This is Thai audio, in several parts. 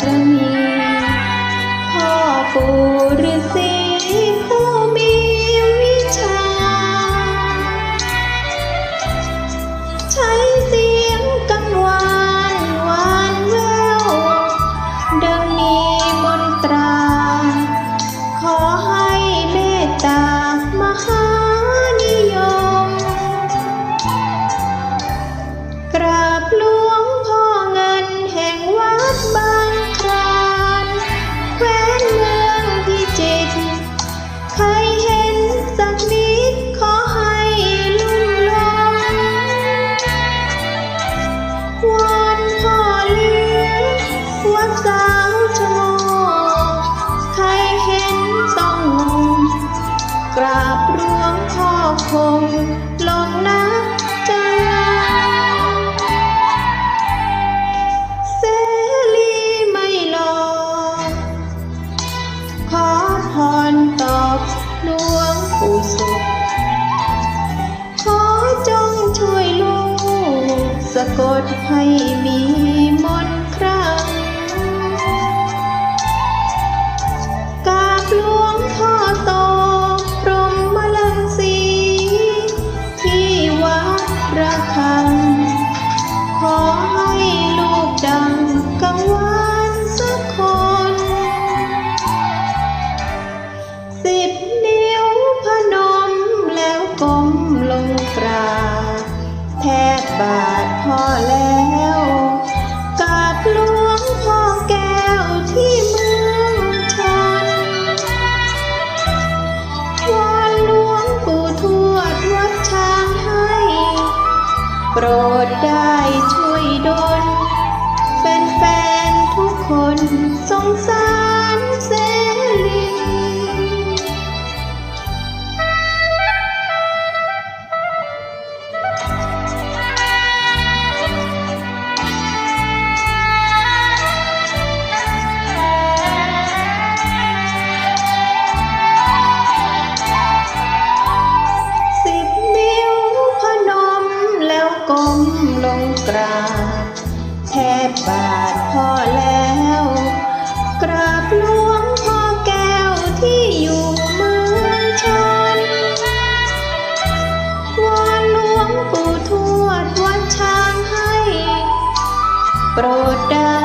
Father. กราบหลวงพ่อคงลงนักใจเสรีไม่หลอกขอพรตอบหลวงปู่สุขขอจงช่วยลูกสะกดให้มี ได้ช่วยดลแฟนๆทุกคนสงสารเส บบาทพ่อแล้ว กราบหลวงพ่อแก้วที่อยู่เมืองชนวอนหลวงปู่ทวดวัดช้างให้ โปรดได้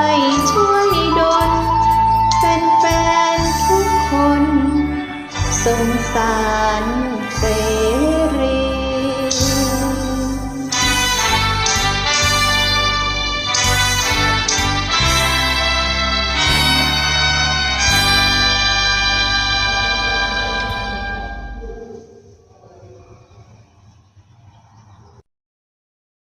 ช่วยดลแฟนๆทุกคน สงสารเสรี